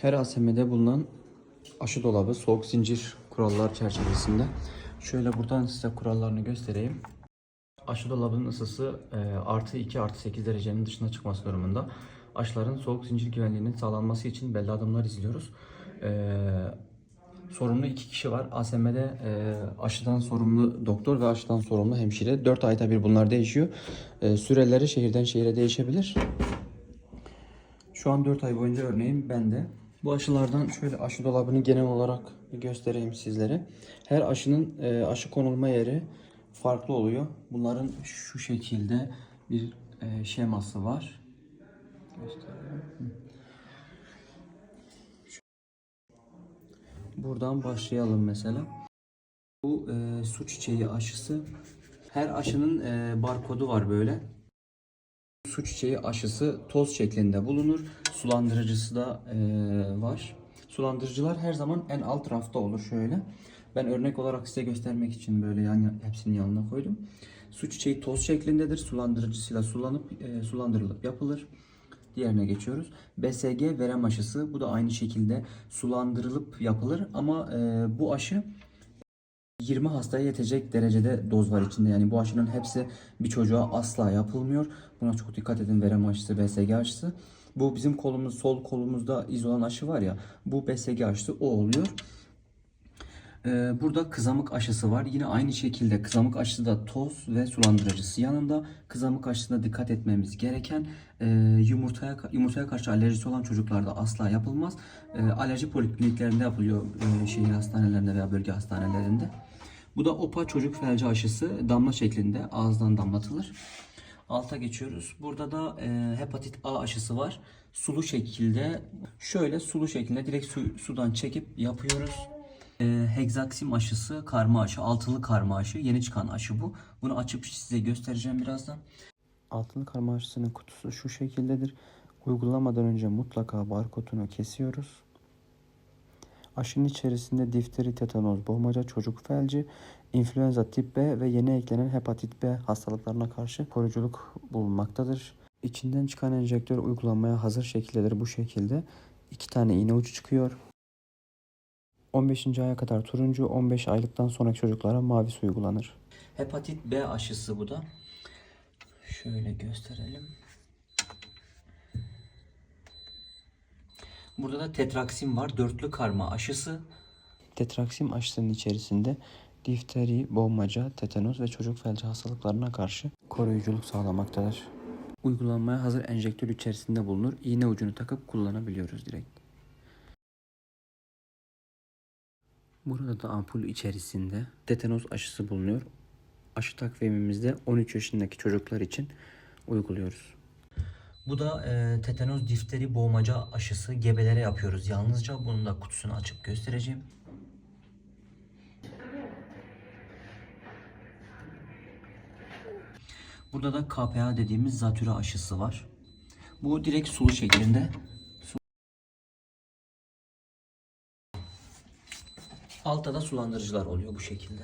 Her ASM'de bulunan aşı dolabı soğuk zincir kurallar çerçevesinde. Şöyle buradan size kurallarını göstereyim. Aşı dolabının ısısı e, artı 2 artı 8 derecenin dışına çıkması durumunda. Aşıların soğuk zincir güvenliğinin sağlanması için belli adımlar izliyoruz. E, sorumlu iki kişi var. ASM'de e, aşıdan sorumlu doktor ve aşıdan sorumlu hemşire. 4 ayda bir bunlar değişiyor. E, süreleri şehirden şehire değişebilir. Şu an 4 ay boyunca örneğin bende. Bu aşılardan şöyle aşı dolabını genel olarak bir göstereyim sizlere. Her aşının e, aşı konulma yeri farklı oluyor. Bunların şu şekilde bir e, şeması var. Buradan başlayalım mesela. Bu e, su çiçeği aşısı. Her aşının e, barkodu var böyle. Su çiçeği aşısı toz şeklinde bulunur. Sulandırıcısı da eee, var. Sulandırıcılar her zaman en alt rafta olur şöyle. Ben örnek olarak size göstermek için böyle yan hepsinin yanına koydum. Su çiçeği toz şeklindedir. Sulandırıcısıyla sulanıp eee, sulandırılıp yapılır. Diğerine geçiyoruz. BSG verem aşısı. Bu da aynı şekilde sulandırılıp yapılır ama eee, bu aşı 20 hastaya yetecek derecede doz var içinde. Yani bu aşının hepsi bir çocuğa asla yapılmıyor. Buna çok dikkat edin. Verem aşısı, BSG aşısı. Bu bizim kolumuz, sol kolumuzda iz olan aşı var ya. Bu BSG aşısı o oluyor. Ee, burada kızamık aşısı var. Yine aynı şekilde kızamık aşısı da toz ve sulandırıcısı yanında. Kızamık aşısında dikkat etmemiz gereken e, yumurtaya yumurtaya karşı alerjisi olan çocuklarda asla yapılmaz. E, alerji polikliniklerinde yapılıyor e, şehir hastanelerinde veya bölge hastanelerinde. Bu da OPA çocuk felci aşısı damla şeklinde ağızdan damlatılır. Alta geçiyoruz. Burada da e, hepatit A aşısı var. Sulu şekilde şöyle sulu şekilde direkt su- sudan çekip yapıyoruz. E, hegzaksim aşısı karma aşı, altılı karma aşı, yeni çıkan aşı bu. Bunu açıp size göstereceğim birazdan. Altılı karma aşısının kutusu şu şekildedir. Uygulamadan önce mutlaka barkodunu kesiyoruz. Aşının içerisinde difteri, tetanoz, boğmaca, çocuk felci, influenza tip B ve yeni eklenen hepatit B hastalıklarına karşı koruyuculuk bulunmaktadır. İçinden çıkan enjektör uygulanmaya hazır şekildedir bu şekilde. İki tane iğne ucu çıkıyor. 15. aya kadar turuncu, 15 aylıktan sonraki çocuklara mavisi uygulanır. Hepatit B aşısı bu da. Şöyle gösterelim. Burada da tetraksim var. Dörtlü karma aşısı. Tetraksim aşısının içerisinde difteri, boğmaca, tetanoz ve çocuk felci hastalıklarına karşı koruyuculuk sağlamaktadır. Uygulanmaya hazır enjektör içerisinde bulunur. İğne ucunu takıp kullanabiliyoruz direkt. Burada da ampul içerisinde tetanoz aşısı bulunuyor. Aşı takvimimizde 13 yaşındaki çocuklar için uyguluyoruz. Bu da e, tetanoz difteri boğmaca aşısı gebelere yapıyoruz yalnızca. Bunun da kutusunu açıp göstereceğim. Burada da KPA dediğimiz zatüre aşısı var. Bu direkt sulu şeklinde. Altta da sulandırıcılar oluyor bu şekilde.